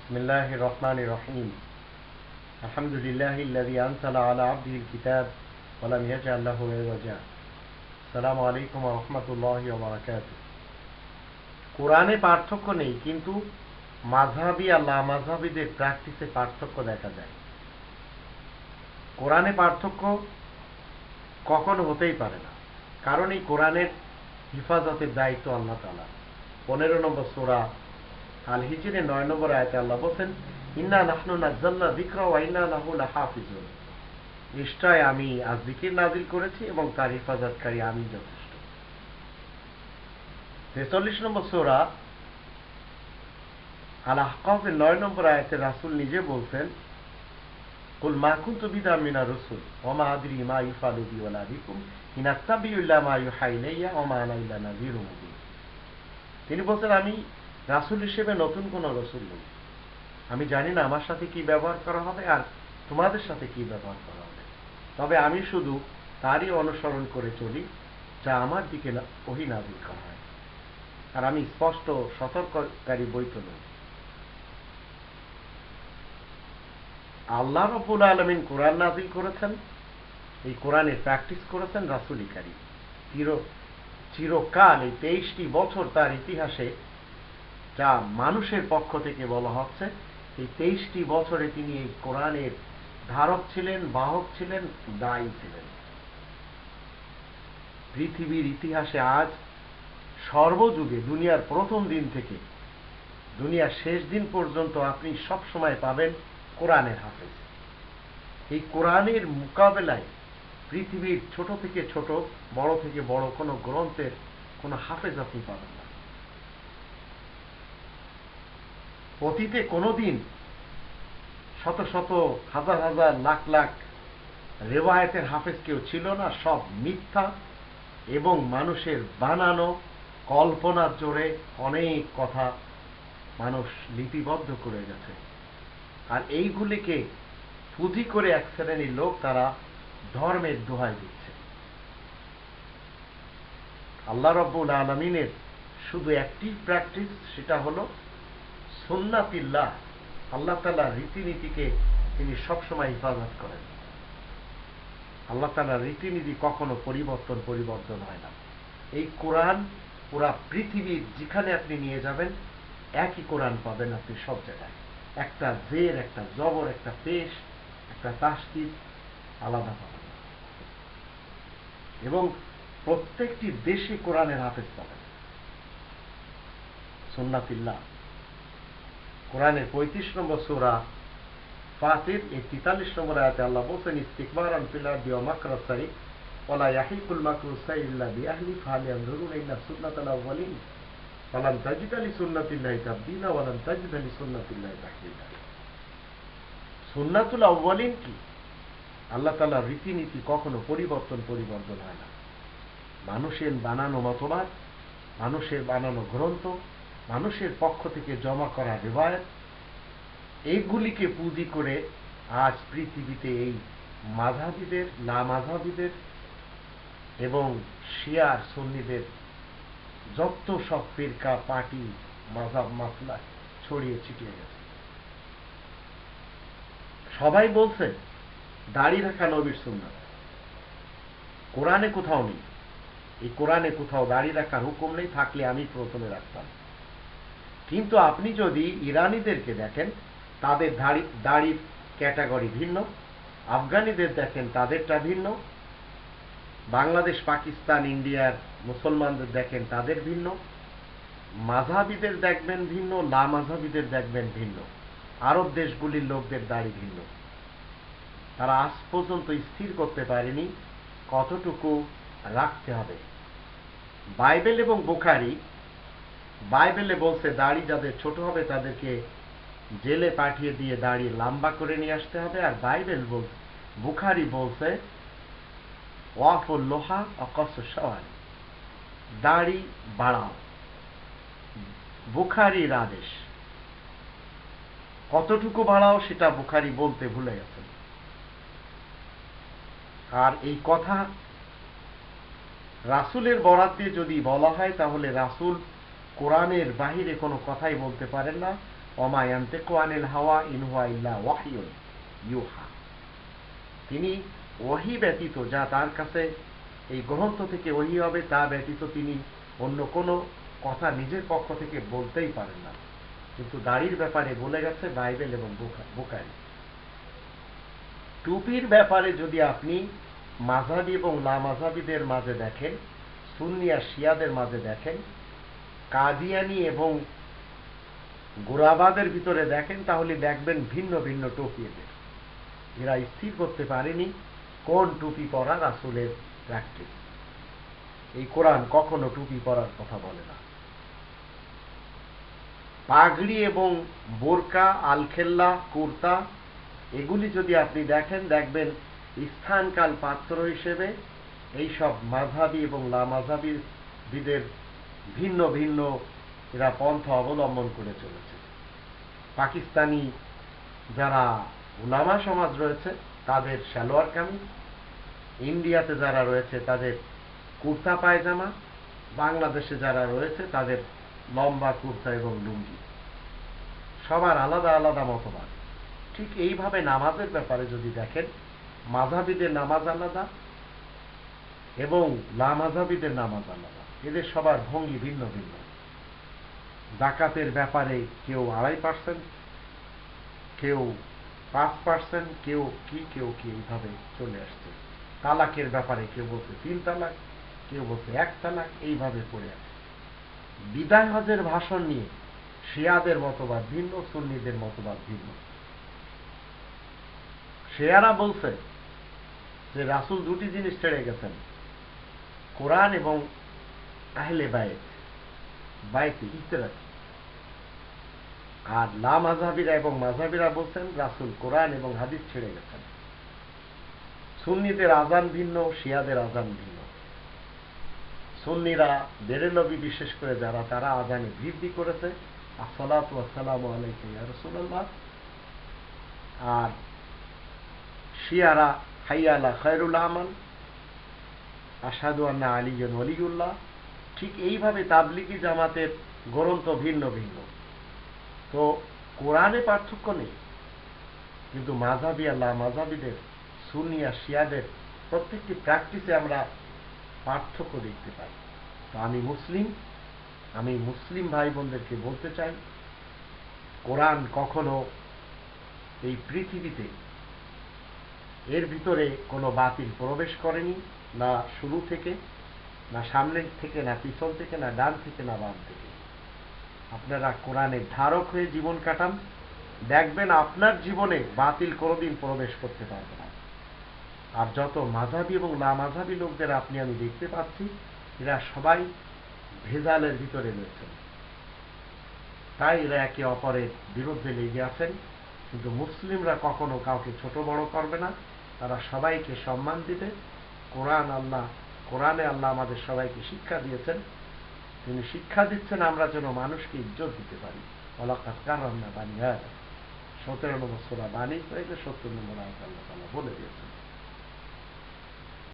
بسم الله الرحمن الرحيم الحمد لله الذي أنزل على عبده الكتاب ولم يجعل له عوجا السلام عليكم ورحمة الله وبركاته কোরআনে পার্থক্য নেই কিন্তু মাঝহাবি আর লামাঝহাবিদের প্র্যাকটিসে পার্থক্য দেখা যায় কোরআনে পার্থক্য কখনো হতেই পারে না কারণ এই কোরআনের হিফাজতের দায়িত্ব আল্লাহ তালা পনেরো নম্বর সোরা আল হিজিরে নয় নম্বর আয়তে আল্লাহ বলছেন, ইন্না নাহনু নাজ্জাল্লা যিকরা ওয়া ইন্না লাহু লাহাফিজুন। নিশ্চয় আমি আজ জিকির নাজিল করেছি এবং তার হিফাজতকারী আমি যথেষ্ট। ছেচল্লিশ নম্বর সোরা আল আহকাফের নয় নম্বর আয়াতে রাসূল নিজে বলছেন, কুল মা কুনতু বিদা মিনা রসুল ওমা আদরি মা ইউফালু বি ওয়ালা বিকুম ইন আত্তাবিউ মা ইউহা ইলাইয়া, ওয়া মা আনা ইল্লা নাযীরুম মুবিন। তিনি বলছেন, আমি রাসূল হিসেবে নতুন কোন রসুল নই। আমি জানি না আমার সাথে কি ব্যবহার করা হবে আর তোমাদের সাথে কি ব্যবহার করা হবে। তবে আমি শুধু তারই অনুসরণ করে চলি, যা আমার দিকে ওহী করা হয়। আর আমি স্পষ্ট সতর্ককারী বই তো নই। আল্লাহ রব্বুল আলমিন কোরআন নাজিল করেছেন। এই কোরআনের প্র্যাকটিস করেছেন রাসুলি কারি চির চিরকাল এই তেইশটি বছর তার ইতিহাসে যা মানুষের পক্ষ থেকে বলা হচ্ছে, এই তেইশটি বছরে তিনি এই কোরআনের ধারক ছিলেন, বাহক ছিলেন, দায়ী ছিলেন। পৃথিবীর ইতিহাসে আজ সর্বযুগে দুনিয়ার প্রথম দিন থেকে, দুনিয়ার শেষ দিন পর্যন্ত আপনি সব সময় পাবেন কোরআনের হাফেজ। এই কোরআনের মোকাবেলায় পৃথিবীর ছোট থেকে ছোট, বড় থেকে বড় কোনো গ্রন্থের কোনো হাফেজ আপনি পাবেন না। অতীতে কোনোদিন শত শত, হাজার হাজার, লাখ লাখ রেওয়ায়তের হাফেজ কেউ ছিল না, সব মিথ্যা এবং মানুষের বানানো কল্পনার জোরে অনেক কথা মানুষ লিপিবদ্ধ করে গেছে। আর এইগুলিকে পুঁজি করে এক শ্রেণির লোক তারা ধর্মের দোহাই দিচ্ছে। আল্লাহ রব্বুল আলমিনের শুধু একটি প্র্যাকটিস সেটা হলো সুন্নাতিল্লাহ। আল্লাহ তালা রীতিনীতিকে তিনি সবসময় হেফাজত করেন। আল্লাহ তালা রীতিনীতি কখনো পরিবর্তন পরিবর্তন হয় না। এই কোরআন পুরা পৃথিবীর যেখানে আপনি নিয়ে যাবেন, একই কোরআন পাবেন আপনি সব জায়গায়। একটা জের, একটা জবর, একটা পেশ, একটা তাস্তির আলাদা পাবেন না। এবং প্রত্যেকটি দেশে কোরআনের হাফেজ পাবেন। সুন্নাতিল্লাহ। কোরআনের পঁয়ত্রিশ নম্বর সোরা ফাতির, এই তেতাল্লিশ নম্বর আয়াতে আল্লাহ বলছেন, ইস্তিকবারান ফিলার দিও মাকরাসারি ওলা ইয়াহিকুল মাকরুসাই ইল্লা আনজুরুন ইল্লা ওয়ালাম তাজিদ ওয়ালাম তাজিদ সুন্নাতুল আউয়ালিন কি? আল্লাহ তাআলার রীতিনীতি কখনো পরিবর্তন পরিবর্তন হয় না। মানুষের বানানো মতবাদ, মানুষের বানানো গ্রন্থ, মানুষের পক্ষ থেকে জমা করা রেবায়ত এইগুলিকে পুঁজি করে আজ পৃথিবীতে এই মাঝাবিদের না মাঝাবিদের এবং শিয়ার সন্নিদের যত সব ফিরকা, পার্টি মাঝাব মাফলা ছড়িয়ে ছিটিয়ে গেছে। সবাই বলছে দাড়ি রাখা নবীর সুন্নাত। কোরআনে কোথাও নেই। এই কোরআনে কোথাও দাড়ি রাখার হুকুম নেই, থাকলে আমি প্রথমে রাখতাম। কিন্তু আপনি যদি ইরানিদেরকে দেখেন, তাদের দাড়ি, দাড়ির ক্যাটাগরি ভিন্ন। আফগানিদের দেখেন, তাদেরটা ভিন্ন। বাংলাদেশ, পাকিস্তান, ইন্ডিয়ার মুসলমানদের দেখেন, তাদের ভিন্ন। মাঝাবিদের দেখবেন ভিন্ন লা মাঝাবিদের দেখবেন ভিন্ন। আরব দেশগুলির লোকদের দাড়ি ভিন্ন। তারা আজ পর্যন্ত স্থির করতে পারেনি, কতটুকু রাখতে হবে। বাইবেল এবং বুখারি, বাইবেলে বলছে, দাড়ি যাদের ছোট হবে তাদেরকে জেলে পাঠিয়ে দিয়ে দাড়ি লম্বা করে নিয়ে আসতে হবে। আর বাইবেল বল, বুখারি বলছে ওয়াফুল লোহা অকস সওয়াল। দাড়ি বাড়াও। বুখারির আদেশ। কতটুকু বাড়াও সেটা বুখারি বলতে ভুলে গেছেন। আর এই কথা রাসূলের বরাত দিয়ে যদি বলা হয়, তাহলে রাসূল কোরআনের বাহিরে কোনো কথাই বলতে পারেন না। অমায়ান্তে কোয়ানিল হাওয়া ইনহুয়া ইল্লা ওয়াহিউন ইউহা। তিনি ওহি ব্যতীত যা তার কাছে এই গ্রন্থ থেকে ওহি হবে, তা ব্যতীত তিনি অন্য কোনো কথা নিজের পক্ষ থেকে বলতেই পারেন না। কিন্তু দাড়ির ব্যাপারে বলে গেছে বাইবেল এবং বোকারি টুপির ব্যাপারে যদি আপনি মাঝাবি এবং লামাঝাবিদের মাঝে দেখেন সুন্নিয়া শিয়াদের মাঝে দেখেন, কাদিয়ানি এবং গোরাবাদের ভিতরে দেখেন, তাহলে দেখবেন ভিন্ন ভিন্ন টুপি এদের। এরা স্থির করতে পারেনি কোন টুপি পরা রাসুলের প্র্যাকটিস এই কোরআন কখনো টুপি পরার কথা বলে না। পাগড়ি এবং বোরকা, আলখেল্লা, কুর্তা এগুলি যদি আপনি দেখেন, দেখবেন স্থানকাল পাত্র হিসেবে এইসব মাঝাবি এবং লামাঝাবিদের ভিন্ন ভিন্ন এরা পন্থা অবলম্বন করে চলেছে। পাকিস্তানি যারা উলামা সমাজ রয়েছে, তাদের সালোয়ার কামিজ, ইন্ডিয়াতে যারা রয়েছে, তাদের কুর্তা পায়জামা, বাংলাদেশে যারা রয়েছে, তাদের লম্বা কুর্তা এবং লুঙ্গি। সবার আলাদা আলাদা মতবাদ। ঠিক এইভাবে নামাজের ব্যাপারে যদি দেখেন মাঝাবিদের নামাজ আলাদা এবং লামাজাবিদের নামাজ আলাদা। এদের সবার ভঙ্গি ভিন্ন ভিন্ন। জাকাতের ব্যাপারে কেউ আড়াই পার্সেন্ট কেউ পাঁচ পার্সেন্ট কেউ কি কেউ কি এইভাবে চলে আসছে। তালাকের ব্যাপারে কেউ বলছে তিন তালাক, কেউ বলছে এক তালাক, এইভাবে পড়ে আছে। বিদায় হজের ভাষণ নিয়ে শিয়াদের মতবাদ ভিন্ন, সুন্নিদের মতবাদ ভিন্ন। শেয়ারা বলছে যে রাসুল দুটি জিনিস ছেড়ে গেছেন। কোরআন এবং আহলে বায়েত বায়েতে ইতরাকি আর লা মাঝাবিরা এবং মাঝাবিরা বলছেন রাসুল কোরআন এবং হাদিস ছেড়ে গেছেন। সুন্নিদের আজান ভিন্ন, শিয়াদের আজান ভিন্ন। সুন্নিরা বেরেলবি বিশেষ করে যারা, তারা আজানে বৃদ্ধি করেছে। আসসালামু আলাইকুম আর শিয়ারা, হাইয়ালা খয়রুল আমান আসাদু আন্না আলিজন অলিউল্লাহ ঠিক এইভাবে তাবলিগি জামাতের গ্রন্থ ভিন্ন ভিন্ন। তো কোরআনে পার্থক্য নেই। কিন্তু মাঝাবি আল্লাহ মাঝাবিদের সুনিয়া শিয়াদের প্রত্যেকটি প্র্যাকটিসে আমরা পার্থক্য দেখতে পাই। তো আমি মুসলিম আমি মুসলিম ভাই বোনদেরকে বলতে চাই, কোরআন কখনো এই পৃথিবীতে এর ভিতরে কোনো বাতিল প্রবেশ করেনি, না শুরু থেকে, না সামনের থেকে, না পিছন থেকে, না ডান থেকে, না বাম থেকে। আপনারা কোরআনের ধারক হয়ে জীবন কাটান। দেখবেন আপনার জীবনে বাতিল কোনোদিন প্রবেশ করতে পারবে না। আর যত মাঝাবি এবং না মাঝাবি লোকদের আপনি আমি দেখতে পাচ্ছি, এরা সবাই ভেজালের ভিতরে রয়েছেন। তাই এরা একে অপরের বিরুদ্ধে লেগে আছেন, কিন্তু মুসলিমরা কখনো কাউকে ছোট বড় করবে না। তারা সবাইকে সম্মান দিবে কোরআন আল্লাহ, কোরআনে আল্লাহ আমাদের সবাইকে শিক্ষা দিয়েছেন। তিনি শিক্ষা দিচ্ছেন, আমরা যেন মানুষকে ইজ্জত দিতে পারি। অলাকাত কারণ না বানিয়ে সতেরো নম্বর সোরা বাণী হয়েছে সত্তর নম্বর আয়াত আল্লাহ বলে দিয়েছেন।